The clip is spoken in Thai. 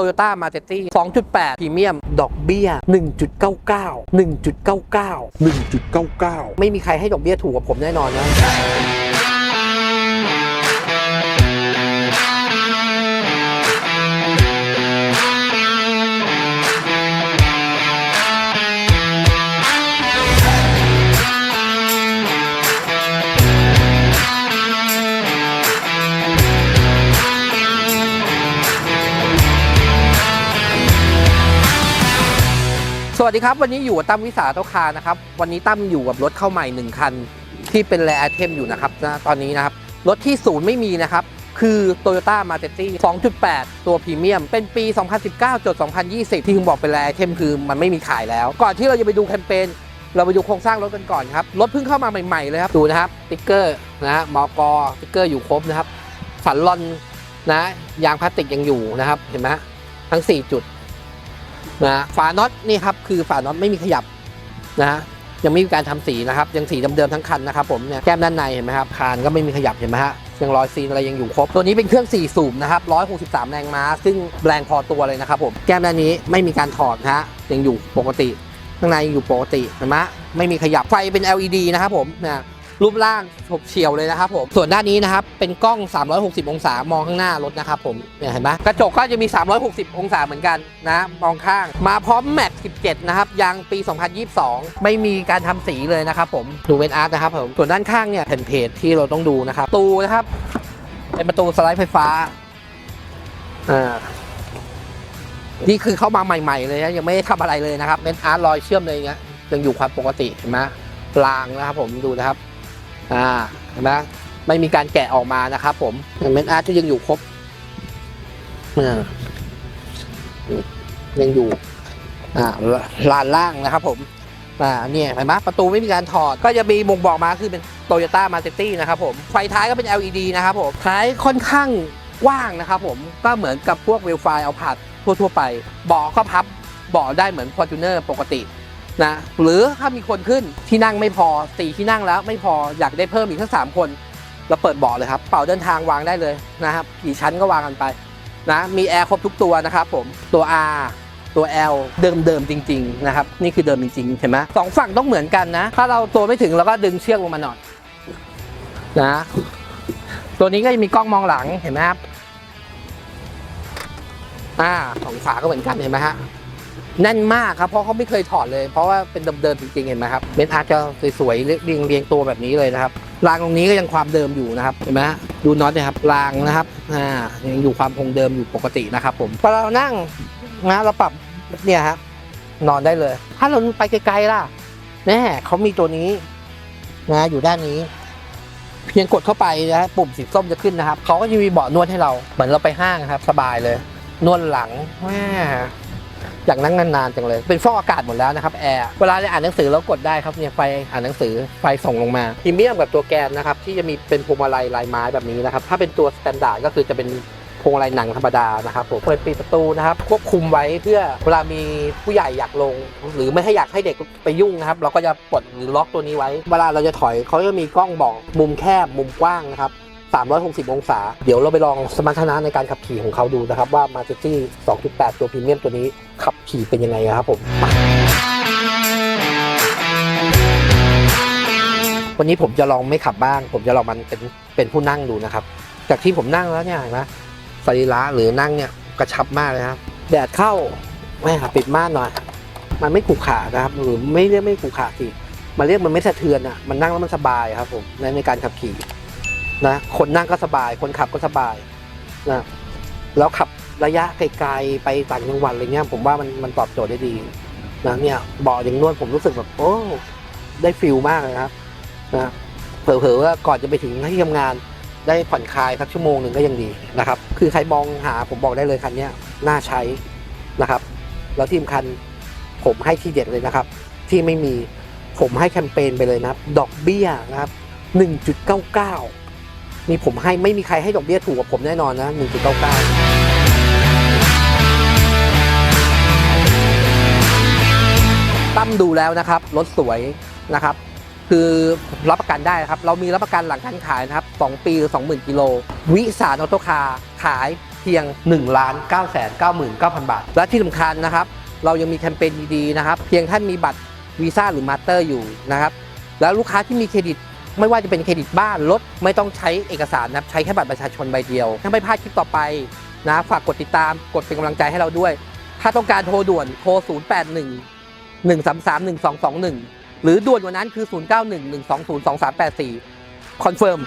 Toyota m a r z e t i 2.8 พรีเมียม ดอกเบี้ย 1.99 1.99 1.99 ไม่มีใครให้ดอกเบี้ยถูกกว่าผมแน่นอนนะ สวัสดีครับ วันนี้อยู่กับตั้มวิสาโตคานะครับ วันนี้ตั้มอยู่กับรถเข้าใหม่หนึ่งคัน ที่เป็นแรไอเทมอยู่นะครับนะตอนนี้นะครับ รถที่ศูนย์ไม่มีนะครับ คือ Toyota m a r z e t i 2.8 ตัวพรีเมียม เป็นปี 2019จด2020 ที่ผมบอกเป็นแรไอเทมคือมันไม่มีขายแล้ว ก่อนที่เราจะไปดูแคมเปญเราไปดูโครงสร้างรถกันก่อนครับ รถเพิ่งเข้ามาใหม่ๆเลยครับ ดูนะครับติ๊กเกอร์นะฮะมอกอติ๊กเกอร์อยู่ครบนะครับสันลอนนะ ยางพลาสติกยังอยู่นะครับ เห็นไหมทั้ง 4 จุด นะฝาน็อตนี่ครับคือฝาน็อตไม่มีขยับนะฮะยังไม่มีการทำสีนะครับ ยังสีเดิมๆทั้งคันนะครับผมเนี่ยแก้มด้านในเห็นไหมครับคานก็ไม่มีขยับเห็นไหมฮะยังรอยซีนอะไรยังอยู่ครบ ตัวนี้เป็นเครื่อง 4 สูบนะครับ163 แรงม้า ซึ่งแรงพอตัวเลยนะครับผมแก้มด้านนี้ไม่มีการถอดนะฮะยังอยู่ปกติ ข้างในยังอยู่ปกติเห็นไหมไม่มีขยับไฟเป็น LED นะครับผมนะ รูปร่างฉบเฉียวเลยนะครับผมส่วนด้านนี้นะครับเป็นกล้อง 360 องศามองข้างหน้ารถนะครับผมเห็นไหมกระจกก็จะมี 360 องศาเหมือนกันนะมองข้าง มาพร้อมแม็ก17 นะครับยางปี 2022 ไม่มีการทำสีเลยนะครับผมดูเป็นอาร์ตนะครับผมส่วนด้านข้างเนี่ยแผ่นเพจที่เราต้องดูนะครับตูนะครับ เป็นประตูสไลด์ไฟฟ้าอ่านี่คือเข้ามาใหม่ ๆ เลยนะยังไม่ได้ทำอะไรเลยนะครับเป็นอาร์ตรอยเชื่อมเลยเงี้ยยังอยู่ความปกติเห็นไหมรางนะครับผมดูนะครับ อ่าเห็นไหมไม่มีการแกะออกมานะครับผมเมนอาร์ตที่ยังอยู่ครบยังอยู่ อ่าลานล่างนะครับผม อ่าเนี่ยเห็นไหมประตูไม่มีการถอด ก็จะมีบ่งบอกมาคือเป็นโตโยต้ามาเตตี้นะครับผม ไฟท้ายก็เป็น LED นะครับผม ท้ายค่อนข้างกว้างนะครับผม ก็เหมือนกับพวกเวลไฟเอาผัดทั่วๆไป เบาะก็พับเบาะได้เหมือน Fortuner ปกติ นะหรือถ้ามีคนขึ้นที่นั่งไม่พอสี่ที่นั่งแล้วไม่พออยากได้เพิ่มอีกสักสามคน เราเปิดเบาะเลยครับเป่าเดินทางวางได้เลยนะครับกี่ชั้นก็วางกันไปนะมีแอร์ครบทุกตัวนะครับผมตัว R ตัว L เดิมเดิมๆจริงๆนะครับนี่คือเดิมจริงๆเห็นไหมสองฝั่งต้องเหมือนกันนะ ถ้าเราตัวไม่ถึงเราก็ดึงเชือกลงมาหน่อยนะตัวนี้ก็จะมีกล้องมองหลังเห็นไหมครับอ่าสองฝาก็เหมือนกันเห็นไหมฮะ แน่นมากครับเพราะเขาไม่เคยถอดเลย เพราะว่าเป็นเดิมๆจริงๆเห็นไหมครับเบนอาร์จะสวยๆเรียงเรียงตัวแบบนี้เลยนะครับรางตรงนี้ก็ยังความเดิมอยู่นะครับเห็นไหมฮะดูน็อตนะครับรางนะครับอ่ายังอยู่ความคงเดิมอยู่ปกตินะครับผมพอเรานั่งนะเราปรับเนี่ยครับนอนได้เลย ถ้าเราไปไกลๆล่ะแน่เขามีตัวนี้นะอยู่ด้านนี้ เพียงกดเข้าไปนะปุ่มสีส้มจะขึ้นนะครับเขาก็จะมีเบาะนวดให้เราเหมือนเราไปห้างครับ สบายเลย นวดหลังแม่ อยากนั่งนานๆจังเลย เป็นฟอกอากาศหมดแล้วนะครับแอร์เวลาจะอ่านหนังสือเรากดได้ครับเนี่ยไฟอ่านหนังสือไฟส่งลงมาพรีเมียมกับตัวแกนนะครับที่จะมีเป็นพวงมาลัยลายไม้แบบนี้นะครับถ้าเป็นตัวสแตนดาร์ดก็คือจะเป็นพวงมาลัยหนังธรรมดานะครับผมเปิดปิดประตูนะครับควบคุมไว้เพื่อเวลามีผู้ใหญ่อยากลง หรือไม่ให้อยากให้เด็กไปยุ่งนะครับ เราก็จะปลดหรือล็อกตัวนี้ไว้ เวลาเราจะถอยเขาจะมีกล้องบอกมุมแคบมุมกว้างนะครับ 360 องศา เดี๋ยวเราไปลองสมรรถนะในการขับขี่ของเขาดูนะครับ ว่า m a เ e t i 2.8 ตัวพรีเมียมตัวนี้ขับขี่เป็นยังไงครับผม วันนี้ผมจะลองไม่ขับบ้าง ผมจะลองมันเป็นเป็นผู้นั่งดูนะครับ จากที่ผมนั่งแล้วเนี่ยเห็นไหมสรีระหรือนั่งเนี่ยกระชับมากเลยครับ แดดเข้าไม่ค่ะปิดม่านหน่อย มันไม่ขรุขระนะครับ หรือไม่เรียกไม่ขรุขระสิมันเรียกมันไม่สะเทือนอะ มันนั่งแล้วมันสบายครับผมในในการขับขี่ นะคนนั่งก็สบาย คนขับก็สบายนะแล้วขับระยะไกลๆไปต่างจังหวัดอะไรเงี้ยผมว่ามันมันตอบโจทย์ได้ดีนะเนี่ยเบาะอย่างนวดผมรู้สึกแบบโอ้ได้ฟิลมากเลยครับนะเผลอๆว่าก่อนจะไปถึงที่ทำงานได้ผ่อนคลายสักชั่วโมงหนึ่งก็ยังดีนะครับ คือใครมองหาผมบอกได้เลยคันนี้น่าใช้นะครับ แล้วที่สำคัญผมให้ที่เด็ดเลยนะครับ ที่ไม่มีผมให้แคมเปญไปเลยนะครับ ดอกเบี้ยนะครับ 1.99 นี่ผมให้ไม่มีใครให้ดอกเบี้ยถูกกว่าผมแน่นอนนะ 1.99ตั้มดูแล้วนะครับรถสวยนะครับ คือรับประกันได้นะครับ เรามีรับประกันหลังการขายนะครับ 2 ปีหรือ20,000 กิโล วิสานอโตคาขายเพียง 1 9 9 9 9 0 0 บาท และที่สำคัญนะครับ เรายังมีแคมเปญดีๆนะครับ เพียงท่านมีบัตรวีซ่าหรือมาสเตอร์อยู่นะครับ แล้วลูกค้าที่มีเครดิต ไม่ว่าจะเป็นเครดิตบ้านรถไม่ต้องใช้เอกสารนะใช้แค่บัตรประชาชนใบเดียว ถ้าไม่พลาดคลิปต่อไปนะฝากกดติดตามกดเป็นกำลังใจให้เราด้วย ถ้าต้องการโทรด่วนโทร 081 133 1221 หรือด่วนกว่านั้นคือ 091 120 2384 คอนเฟิร์ม